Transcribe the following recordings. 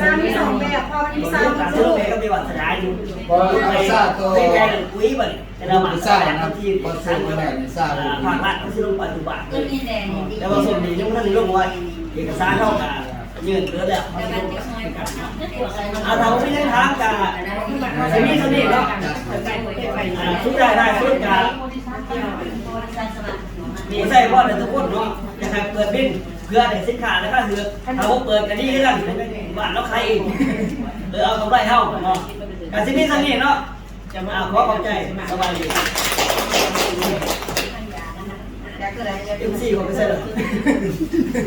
ซ้ำมีสองแบบพอมันมีซ้ำการลูซื้อกลูกไปก็มีวัฒนาอยู่พอเราทราบตัวไม่แพ้หรือกุ้ยบ่แต่เราหมั่นทราบแต่นะที่พอซื้อมาได้ทราบภาครัฐเขาซื้อลงปัจจุบันต้นนี้แดงนี่ดีแต่ว่าส่วนนี้ยังไม่ทันได้ลงว่าเอกสารเท่ากับยื่นเรือแล้วแต่มันจะช่วยกันเอาเราไม่ได้ทางกับจะมีสนิทเนาะทุกได้ได้ทุกการมีใส่พ่อในทุกคนเนาะจะให้เปิดบิน เพื่อในสินค้าแล้วก็คือเขาเปิดกันดีกันบ้านเราใครเองเออเอากำไรเท่าเนาะการสิมีสนิทเนาะจะมาขอขอบใจสบายดีเอ็มซีของไม่ใช่หรอ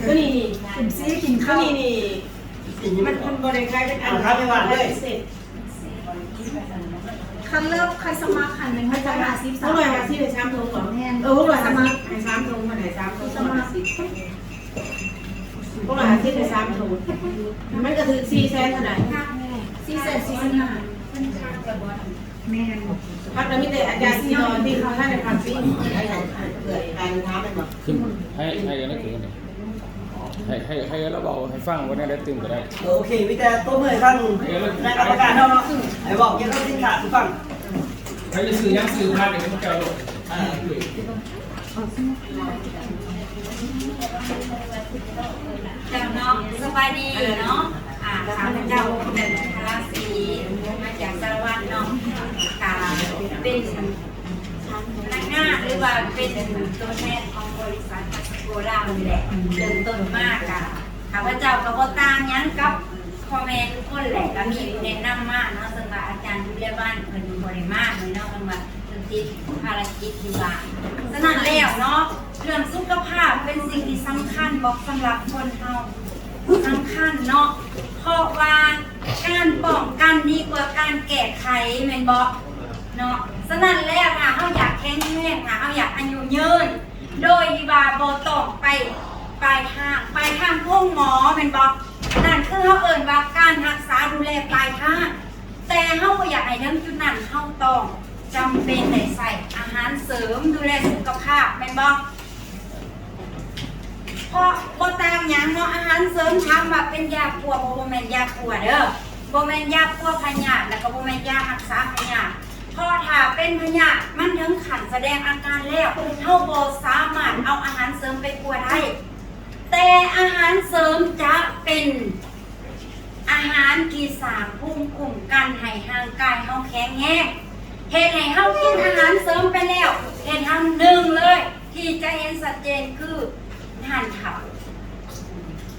ก็นี่นี่กลุ่มซีกินข้าวนี่นี่สิ่งนี้มัมันนมันบริการเป็นอัอ่านนครับไม่ว่าเลยเสร็จคันเลิกใครสมัครคันหนึ่งให้จะหาซิปพสาวมกเรามาที่ไหนซ้ำตรงก่อนเออพวกเราสมัครไหนซ้ำตรงมาไหนซ้ำตรงสสมัมัคคร รพวกเราที่ไหนซ้ำตรงมันก็คือสี่แสนเท่าไหร่ซีเสร็จซีสนาแม่นพักเรามีแต่อาจารย์ที่นอนที่เขาให้ในความจริงให้เกิดการท้าเป็นแบบขึ้นให้ให้กันได้ถึงกันให้ให้ให้เราเบาให้ฟังว่าได้ตื่นก็ได้โอเควิแต่ตัวเมื่อยข้างในกรรมการเนาะไอ้บอกเกี่ยวกับสินค้าทุกฝั่งใครจะซื้อยังซื้อพาเดี๋ยวมันจะลงอ่า เจ้าเนาะสบายดีเนาะอ่าข้าพเจ้าเป็นพระศรีมาจากสารวัตรเนาะกาเป็นพนักงานหรือว่าเป็นตัวแทนของบริษัทโกลานี่แหละเริ่มต้นมากอะข้าพเจ้าก็บ่ต่างหยังกับพ่อแม่ทุกคนแหละก็มีแนะนำมากเนาะซึ่งว่าอาจารย์ดูแลบ้านเพิ่นบ่ได้มากเลยเนาะเพิ่นว่า จิตภารกิจอยู่บ้านฉะนั้นแล้วเนาะเรื่องสุขภาพเป็นสิ่งที่สำคัญบอกสำหรับคนเฮาสำคัญเนาะเพราะว่าการป้องกันดีกว่าการแก้ไขแม่นบ่เนาะฉะนั้นแล้วค่ะเฮาอยากแข็งแรงค่ะเฮาอยากอายุยืน โดยที่ว่าบ่ต้องไปปลายทางปลายทางพุ่งหมอแม่นบ่นั่นคือเฮาเอิ้นว่าการรักษาดูแลปลายทางแต่เฮาบ่อยากให้ถึงจุดนั้นเฮาต้อง จำเป็นได้ใส่อาหารเสริมดูแลสุขภาพแม่นบ่เพราะบ่ต่างหยังเนาะอาหารเสริมถามว่าเป็นยาปัวบ่บ่แม่นยาปัวเด้อบ่แม่นยาปัวพยาธิแล้วก็บ่แม่นยารักษาพยาธิพราะถ้าเป็นพยาธิมันถึงขันแสดงอาการแล้วเฮาบ่สามารถเอาอาหารเสริมไปปัวได้ แต่อาหารเสริมจะเป็นอาหารที่สร้างภูมิคุ้มกันให้ร่างกายเฮาแข็งแรง เฮ็ดให้เฮากินอาหารเสริมไปแล้วเฮ็ดทำหนึ่งเลย ที่จะเห็นชัดเจนคือหันเขา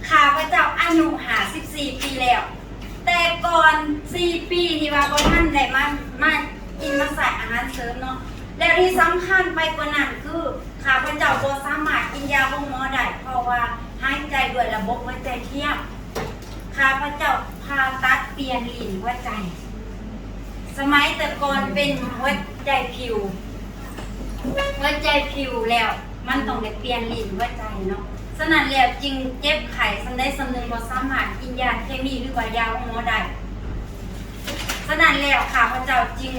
ข้าพเจ้าอายุหา14ปีแล้ว แต่ก่อน4ปีที่ว่าบ่ท่านได้มามากินมาใส่อาหารเสริมเนาะแล้วที่สำคัญไปกว่านั้นคือข้าพเจ้าบ่สามารถกินยาบ่หมอได้เพราะว่าหายใจด้วยระบบหัวใจเทียมข้าพเจ้าผ่าตัดเปลี่ยนลิ้นหัวใจ สมัยแต่ก่อนเป็นหัวใจผิวหัวใจผิวแล้ว มันต้องได้เปลี่ยนลิ้นหัวใจเนาะฉะนั้นแล้วจึงเจ็บไข้สำได้สำนึงบ่สามารถกินยาเคมีหรือว่ายาของหมอได้ฉะนั้นแล้วค่ะพระเจ้าจึง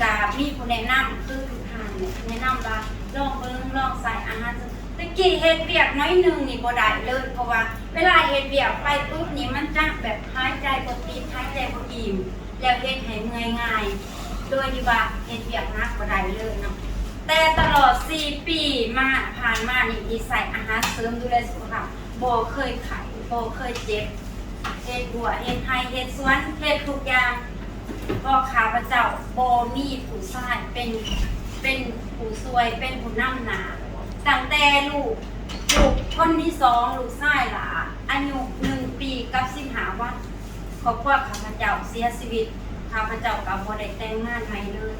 จะมีผู้แนะนำคือทุกทานเนี่ยแนะนำว่าลองเบิ่งลองใส่อาหารตะกี้เฮ็ดเวียกน้อยหนึ่งนี่บ่ได้เลยเพราะว่า เวลาเฮ็ดเวียกไปปุ๊บนี่มันจะแบบหายใจบ่ติดหายใจบ่อิ่ม แล้วเฮ็ดให้เมื่อยง่าย โดยที่ว่าเฮ็ดเวียกหนักบ่ได้เลยเนาะแต่ตลอด 4 ปีมาผ่านมานี่ที่ใส่อาหารเสริมดูแลสุขภาพบ่เคยไข้บ่เคยเจ็บเฮ็ดบัวเฮ็ดไห้เฮ็ดสวนเฮ็ดทุกอย่างพราะข้าพเจ้าบ่มีผู้ชายเป็นเป็นผู้ซวยเป็นผู้นำหนาตั้งแต่ลูกลูกคนที่สองลูกชายหลาอายุหนึ่งปีกับสิบหาวัน ครอบครัวข้าพเจ้าเสียชีวิตข้าพเจ้าก็บ่ได้แต่งงานใหม่เลย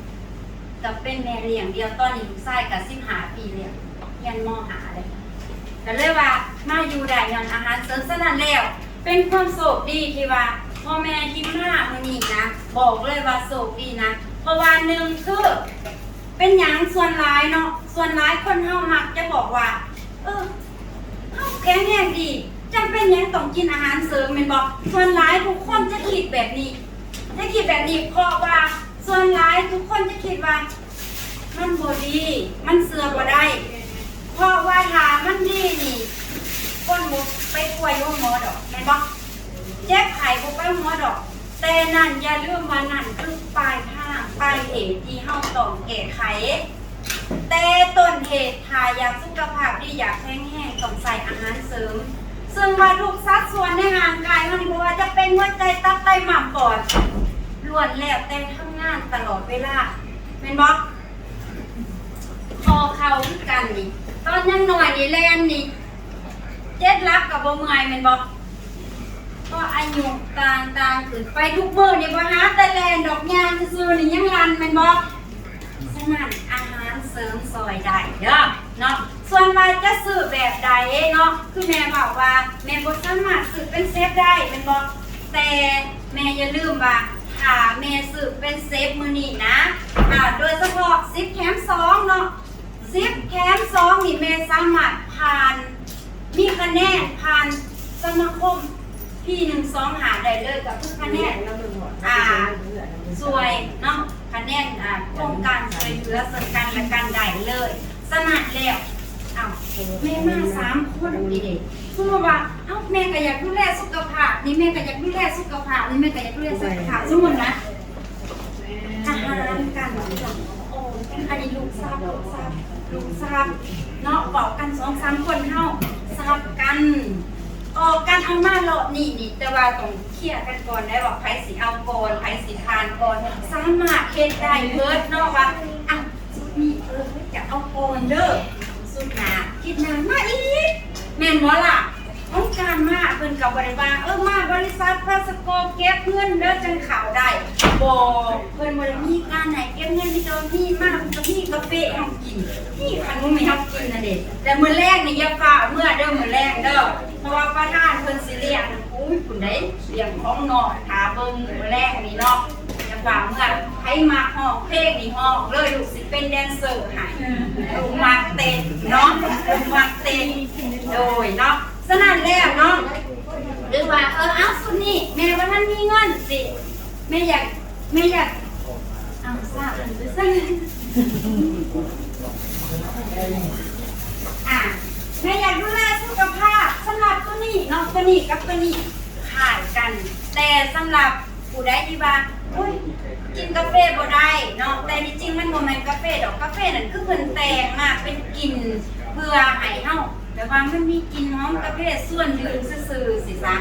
กับเป็นแม่เลี้ยงเดียวตอนนี้ลูกชายกับสิบหาปีแล้วยันมอหาเลยก็เลยว่ามาอยู่ได้ยอนอาหารเสริมสนั่นแล้ว เป็นความโศกดีที่ว่าพ่อแม่ที่มาวันนี้นะ บอกเลยว่าโศกดีนะ เพราะว่าหนึ่งคือเป็นหยังส่วนร้ายเนาะส่วนร้ายคนเฮามักจะบอกว่า เออเฮาแข็งแรงดี จำเป็นยังต้องกินอาหารเสริมแม่นบอกส่วนร้ายทุกคนจะคิดแบบนี้จะคิดแบบนี้เพราะว่าส่วนร้ายทุกคนจะคิดว่า มันบ่ดี มันเสือบ่ได้ เพราะว่าถ้ามันดีนี่ก้นบุไปป่วยโยมหมอดอกแม่นบ่เจ็บไข้บุไปหมอดอก แต่นั่นอย่าลืมว่านั่นคือปลายทางปลายเหตุที่เฮาต้องแก้ไขแต่ต้นเหตุถ้าอยากสุขภาพดีอยากแข็งแรงต้องใส่อาหารเสริม ซึ่งว่าทุกสัดส่วนในร่างกายมันบ่ว่าจะเป็นหัวใจตับไตหม่ำปอดล้วนแล้วแต่ทำงานตลอดเวลาแม่นบ่คอเข่าคือกันนี่ ตอนยังหน่อยนี่แลนนี่ เจ็ดลักกับบ่เมื่อยแม่นบ่ก็อายุต่างต่างๆขึ้นไปทุกมื้อนี่บ่หาแต่แลนดอกยางซื่อๆนี่ยังรันแม่นบ่ฉะนั้นอาหารเสริมซอยได้เด้อเนาะ ส่วนว่าจะซื้อแบบใดเนาะคือแม่บอกว่าแม่บ่สามารถซื้อเป็นเซฟได้เป็นบ่แต่แม่อย่าลืมว่าถ้าแม่ซื้อเป็นเซฟมื้อนี้นะอ่าโดยเฉพาะ10แถม2เนาะ10แถม2นี่แม่สามารถผ่านมีคะแนนผ่านสมาคมพี่หนึ่งสองหาได้เลยกับทุกคะแนนอ่าสวยเนาะคะแนนอ่าโครงการช่วยเหลือส่วนกันและกันได้เลย สมัครแล้ว อ้าวแม่มาสามคนดีเด็กพูดว่าเอ้าแม่ก็อยากดูแลสุขภาพนี่แม่ก็อยากดูแลสุขภาพนี่แม่ก็อยากดูแลสุขภาพสมมุตินะอาหารการโอ้อันนี้ลูกทราบลูกทราบลูกทราบเนาะบอกกันสองสามคนเฮาทราบกันออกกันเอามาโลดนี่นี่แต่ว่าต้องเคลียร์กันก่อนได้ว่าไผสิเอาก่อนไผสิทานก่อนสามารถเฮ็ดได้เบิดเนาะว่าอะสุดนี้เออจะเอาก่อนเด้อสุดหนา คิดนานมาอีกแม่นบ่ล่ะต้องการมาเพิ่นกับบริวารเออมาบริษัทพาสโกเก็บเงินเด้อจังข่าวได้บ่เพิ่นบ่ได้มีการไหนเก็บเงินมีโดนมีมากก็มีกาแฟให้เรากินนี่ขนมให้เรากินนั่นเด้แต่มื้อแรกนี่อย่าฝ่าเมื่อเด้อมื้อแรกเด้อเพราะว่าประธานเพิ่นสิเลี้ยงอุ้ยผู้ใดเลี้ยงของนอกถาเบิ่งมื้อแรกนี่เนาะ อย่าฝ่าเมื่อให้มาห้องเพลงนี่ห้องเลยลูกสิเป็นแดนเซอร์ให้ลูกมักเต้นเนาะลูกมักเต้นโดยเนาะสนั่นแล้วเนาะหรือว่าเออเอาสุดนี่แม่ว่าท่านมีเงินสิแม่อยากแม่อยากเอาทราบมันไปซะอะแม่อยากดูแลสุขภาพสำหรับตัวนี้เนาะตัวนี้กับตัวนี้ขายกัน แต่สำหรับผู้ใดที่ว่า อุ้ยกินกาแฟบ่ได้เนาะแต่ที่จริงมันบ่แม่นกาแฟดอกกาแฟนั่นคือเพิ่นแต่งมากเป็นกลิ่นเพื่อให้เฮาแต่ว่ามันมีกลิ่นหอมกาแฟส่วนดื่มซื่อๆสิซะ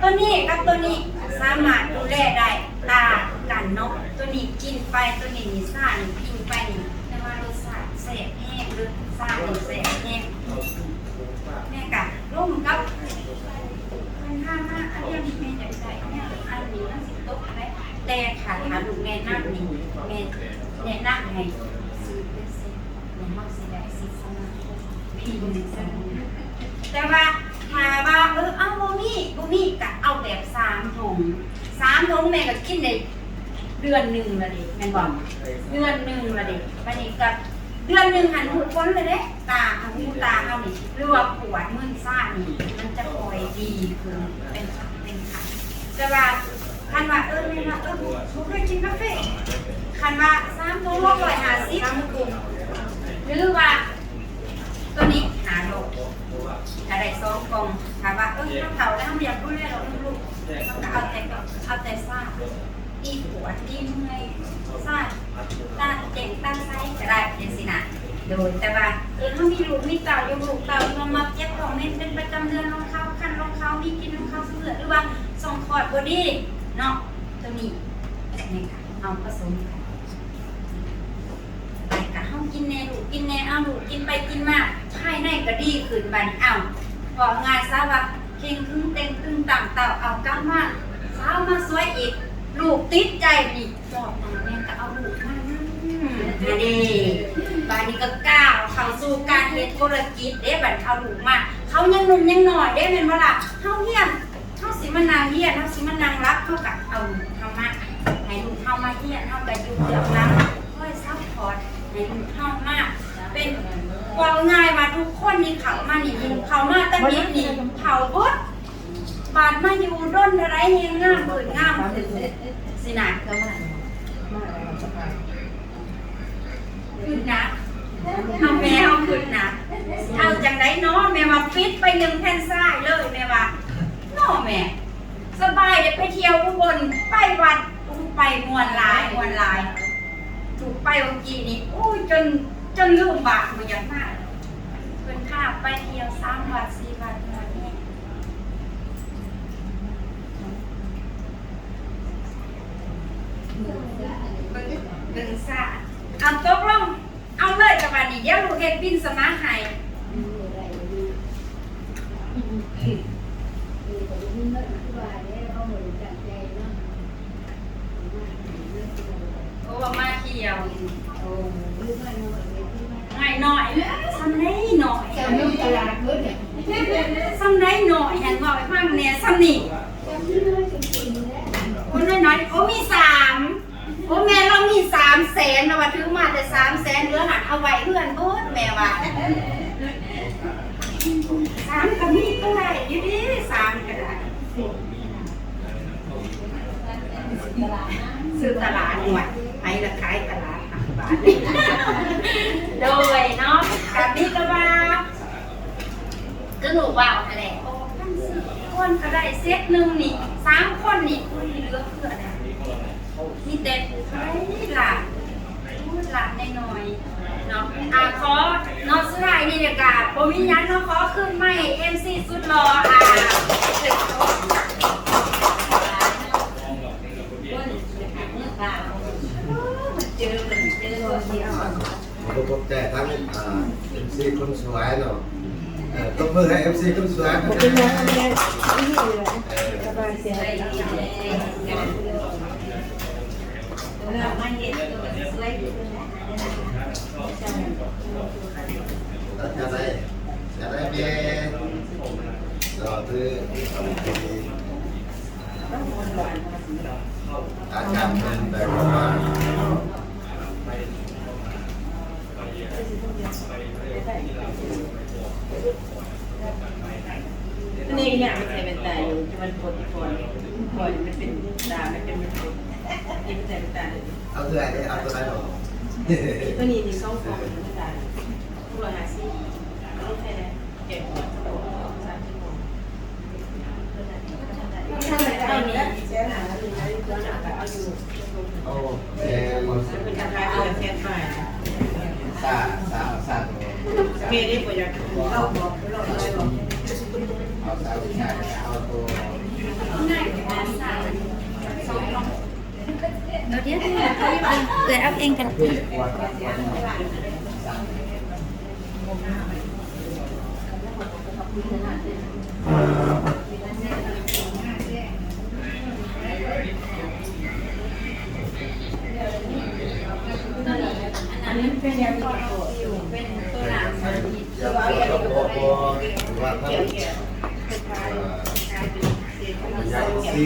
ตัวนี้กับตัวนี้สามารถดูแลได้ตากันเนาะตัวนี้กินไปตัวนี้นี่ซ่านี่กินไปนี่แต่ว่ารสชาติแซ่บแห้งหรือซ่านี่แซ่บแห้งแม่กะร่มกับมันห้ามมากอันนี้แม่อยากได้เนี่ยอันนี้มันสิตกไหม แต่ค่ะถามลูกแม่นั่งนี่แม่แนะนำให้ซื้อเป็นเซ็ตในห้องสิได้สิสมาคมพี่หนึ่งซะแต่ว่าถามว่าเออเอาบ่มีบ่มีก็เอาแบบสามถุงสามถุงแม่ก็กินได้เดือนหนึ่งละเดิแม่นบอกเดือนหนึ่งละเดิวันนี้ก็เดือนหนึ่งหันหูพ้นเลยเด้ตาเอาหูตาเอานี่หรือว่าปวดมึนซ่านี่มันจะคอยดีขึ้นเป็นเป็นค่ะแต่ว่า คันว่าเออแม่ว่าเออบุเคยกินกาแฟคันว่าสามถุงร้อยห้าสิบหรือว่าตัวนี้หาโลกอะไรสองกล่องถามว่าเออถ้าเผาแล้วไม่อยากพูดเลยหรอกลูกๆต้องเอาแต่เอาแต่ซ่าอีหัวที่เมื่อยซ่าตาเจ็งตั้งไส้ก็ได้เป็นสินะโดยแต่ว่าเออถ้ามีลูกมีเต่าอยู่ลูกเต่ามามาเจ็บของเม็ดเป็นประจำเดือนรองเท้าคันรองเท้ามีกินรองเท้าเสื้อหรือว่าส่งคอร์ดบอดี้ เนาะตัวนี้นี่ค่ะเอาผสมกันไปกะเฮากินแน่ลูกกินแน่เอาลูกกินไปกินมาภายในก็ดีขึ้นบันเอาบอกงานซะว่าเข่งครึ่งเต็งครึ่งต่างเต่าเอากลับมาสาวมาสวยอีกลูกติดใจนี่จอบมาแม่ก็เอาลูกมานั่นดีบานี้ก็ก้าวเข้าสู่การเฮ็ดธุรกิจเด้บัดเอาลูกมาเขายังหนุ่มยังหน่อยเด้แม่นบ่ล่ะเฮาเฮียน เฮาสิมานนางเฮียนเฮาสิมานนางรับเฮาก็เอาเฮามาให้ลูกเฮามาเฮียนเฮาก็อยู่เบื้องหลังคอยซัพพอร์ตในทุกห้องมากเป็นกวางง่ายมาทุกคนนี่เขามานี่เขามาแต่นิดนี่เขาบดบาดมาอยู่ด้นอะไรเฮงงามเปิดงามสินะขึ้นนะเอาแม่เอาขึ้นนะเอาจังไดเนาะแม่มาปิดไปหนึ่งแผ่นซ้ายเลยแม่ว่าเนาะ แม่สบายเดี๋ยวไปเที่ยวอุบลไปวัดอู้ไปมวนหลายมวนหลาย ถูกไปเมื่อกี้นี้อู้ยจนจนลืมบาทมันยังมากเพิ่นข้าไปเที่ยวสามวัดสี่วัดวันนี้เบิ่งเบิ่งซะเอาตกลงเอาเลยกับวันนี้เดี๋ยวลูกเฮ็ดบินสมาให้โอ้ว่ามาเที่ยวง่ายหน่อยสำได้หน่อย เจ้านุ่งตลาดเพิ่นเนี่ย สำได้หน่อยเห็นบอกไปฟังเนี่ยสำนี่โอ้น้อยๆโอ้มีสามโอ้แม่เรามีสามแสนนะว่าถึงมาแต่สามแสนเหลือหักเอาไว้เพื่อนเบิด แม่ว่าสามก็มีก็ได้ยู่ดีสามก็ได้ซื้อตลาดหน่วยไปละขายตลาดห้าบาทโดยเนาะกับนี้ก็ว่าก็หนูว่าอะไรโอ้พันสี่คนก็ได้เซตหนึ่งนี่สามคนนี่คุณเลือกเพื่ออะไรนี่เด็ดใครล่ะพูดหลับน้อยๆเนาะอะขอ วกันผมมียันเนาขอขึ้นไม่เอ็มซีสุดรออะเจอเหมือนเจอตัวเดียวผมพบใจทั้งเอ็มซีคนสวยเนาะต้องมือให้เอ็มซีคนสวยผมเป็นยังไงนี่เลยสบายเสียเราไม่เห็นตัวสวยอยู่จะได้จะได้เบี้ยต่อคืออาจารย์เป็นแบบว่า นี่เนี่ยมันใส่เป็นตาอยู่ที่มันปวดปวดปวดมันเป็นตามันเป็นมัน เป็นใส่เป็นตาเอาตัวไหนเอาตัวไหนหรอตัวนี้ที่เขาฟองเป็นตาผู้หาซีลูกแค่เก็บหัวสมองสามชั่วโมงตัวนี้เสียหายหรืออะไรตัวหนักเอาอยู่โอ้เจ้าเป็นราคาเดือนเสียไปซาซาซาตัวเมย์ได้ปวดอยากเข้าบอกเราอะไรบอกเอาซาวชาเอาตัวง่ายกว่าสาวสองน้อง เดี๋ยวเดี๋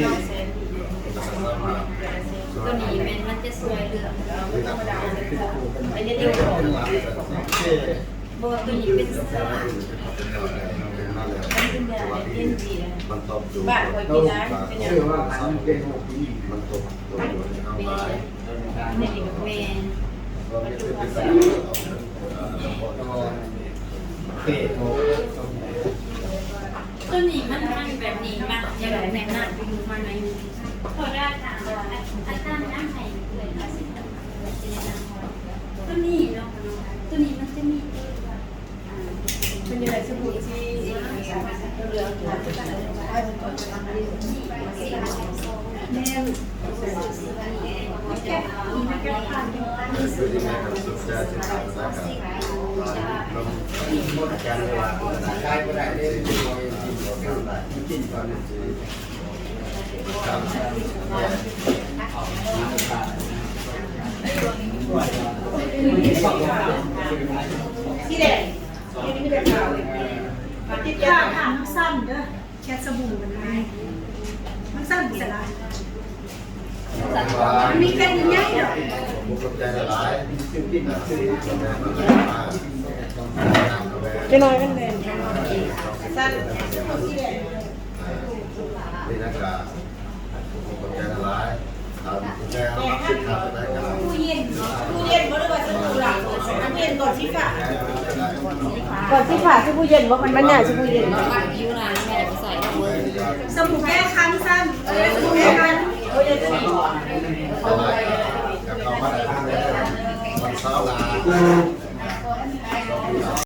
ยว เกิดเอาเองกันเพื่อวัดอันนี้เป็นยาตัวอยู่เป็นตัวหนังอย่าปวดกับปวดปวดว่าถ้าอย่างซีตัวนี้เป็นมันจะสวยเหลืองคือทำอะไรอันนี้เดี๋เดียยววเป็นหลักเชื่อโบตัวนี้เป็นสวยมันตบดูบ้านคอยกินนเป็นอย่างชื่อว่ามันเป็นหกปีมันตบตบเอาไว้เมนก็ไม่ใช่เป็นแบบเตะโตัวนี้มันมันแบบนี้มากอย่างแบบนั้นน่ะไปดูมันไหมพอได้ค่ะ อาจารย์น้ำไข่เลยอาสิตัวนี้เนาะตัวนี้มันจะมีตัวมันยู่ในสมุดที่เหลืองค่ะแม่คือที่แม่กับสุดยอดจะทำได้กับลมอาจารย์เลยว่าได้ก็ได้ได้ที่เรากินก็ได้กินตอนนี้ครับ ที่แดงที่นี่ไม่ได้ข่าวเลยมาติดยาถามน้ำสั้นเด้อแค่สบู่มันไงมันสั้นเสร็จแล้วมันมีแค่นี้ไงเหรอผมก็ใจละลายซึ่งกินซึ่งแม่มันมาจะน้อยมันแดงสั้น นี่นะครับผมก็ใจละลายท แก้วสิบขาดได้กันตู้เย็นตู้เย็นบ่ได้ว่าสบู่หลักตู้เย็นก่อนสิค่ะก่อนที่ผ่าที่ผู้เย็นว่ามันมันเนี่ยที่ผู้เย็นสบู่แก้คันสั้นเออสบู่แก้คันเอาไว้กับเขามาได้วันเสาลา